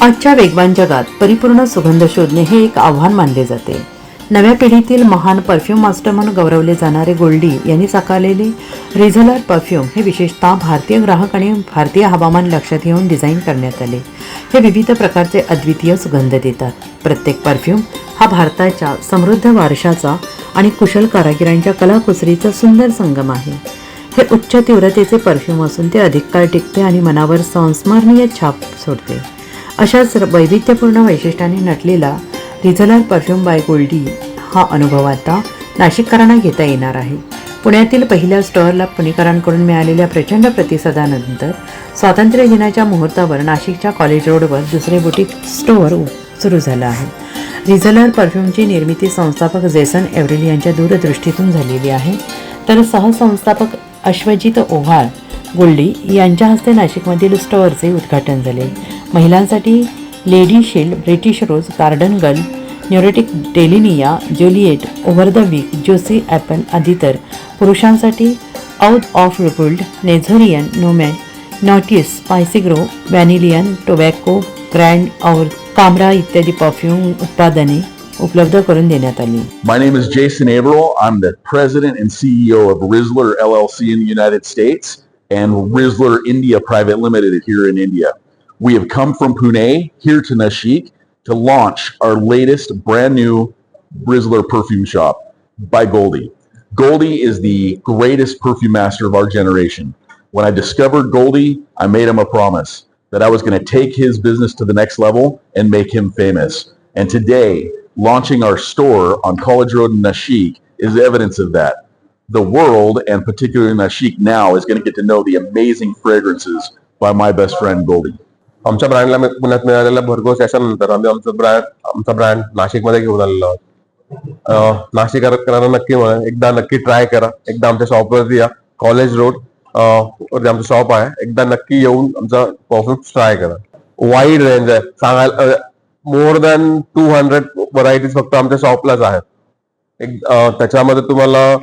आजच्या वेगवान जगात परिपूर्ण सुगंध शोधणे हे एक आव्हान मानले जाते. नव्या पिढीतील महान परफ्यूम मास्टर म्हणून गौरवले जाणारे गोल्डी यांनी साकारलेले रिझलर परफ्यूम हे विशेषतः भारतीय ग्राहक आणि भारतीय हवामान लक्षात घेऊन डिझाईन करण्यात आले. हे विविध प्रकारचे अद्वितीय सुगंध देतात. प्रत्येक परफ्यूम हा भारताच्या समृद्ध वारशाचा आणि कुशल कारागिरांच्या कलाकुसरीचा सुंदर संगम आहे. हे उच्च तीव्रतेचे परफ्यूम असून ते अधिक काळ टिकते आणि मनावर संस्मरणीय छाप सोडते. अशाच वैविध्यपूर्ण वैशिष्ट्याने नटलेला रिझलर परफ्यूम बाय गोल्डी हा अनुभव आता नाशिककरांना घेता येणार आहे. पुण्यातील पहिल्या स्टोअरला पुणेकरांकडून मिळालेल्या प्रचंड प्रतिसादानंतर स्वातंत्र्य दिनाच्या मुहूर्तावर नाशिकच्या कॉलेज रोडवर दुसरे बुटीक स्टोअर सुरू झालं आहे. रिझलर परफ्यूमची निर्मिती संस्थापक जेसन एव्हरेल यांच्या दूरदृष्टीतून झालेली आहे. तर सहसंस्थापक अश्वजित ओव्हाळ गोल्डी यांच्या हस्ते नाशिकमधील स्टोअरचे उद्घाटन झाले. महिलांसाठी lady shield British rose garden girl न्युरेटिक डेलिनिया Juliet over the week Josie apple आदी तर पुरुषांसाठी आउट ऑफ रिपुल्ड नेझोरियन नोमॅन नॉटिस स्पायसिग्रो व्हॅनिलियन टोबॅको ग्रँड और कामरा इत्यादी परफ्यूम उत्पादने उपलब्ध करून देण्यात आली My name is Jason Averill. I'm the president and CEO of Rizzler LLC in the United States and Rizzler India Private Limited here in India. We have come from Pune here to Nashik to launch our latest brand new Rizzler perfume shop by Goldie. Goldie is the greatest perfume master of our generation. When I discovered Goldie, I made him a promise that I was going to take his business to the next level and make him famous. And today, launching our store on College Road in Nashik is evidence of that. The world, and particularly Nashik now, is going to get to know the amazing fragrances by my best friend Goldie. आमच्या ब्रँडला पुण्यात मिळालेल्या भरघोस नंतर आम्ही आमचं brand आमचा brand नाशिकमध्ये घेऊन आलेलो आहोत. नाशिककरांना नक्की म्हणा एकदा नक्की ट्राय करा. एकदा आमच्या शॉपवरती या. कॉलेज रोड वरती आमचं शॉप आहे. एकदा नक्की येऊन आमचा परफ्यूम ट्राय करा. वाईड रेंज आहे. सांगायला more than two hundred varieties फक्त आमच्या शॉपलाच आहेत. एक त्याच्यामध्ये तुम्हाला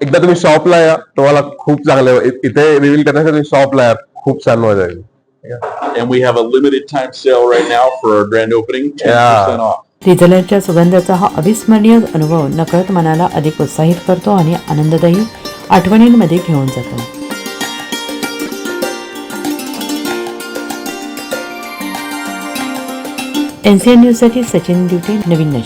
एकदा तुम्ही शॉपला या तुम्हाला खूप चांगले इथे रिव्हील करण्यासाठी शॉपला या. खूप छान मजा येईल. And we have a limited time sale right now for our grand opening, 10% Yeah. off. रिझलरच्या सुगंधाचा हा अविस्मरणीय अनुभव नकळत मनाला अधिक उत्साहित करतो आणि आनंददायी आठवणींमध्ये घेऊन जातो एन सी एन न्यूजसाठी सचिन दिवटे नवीन नाशिक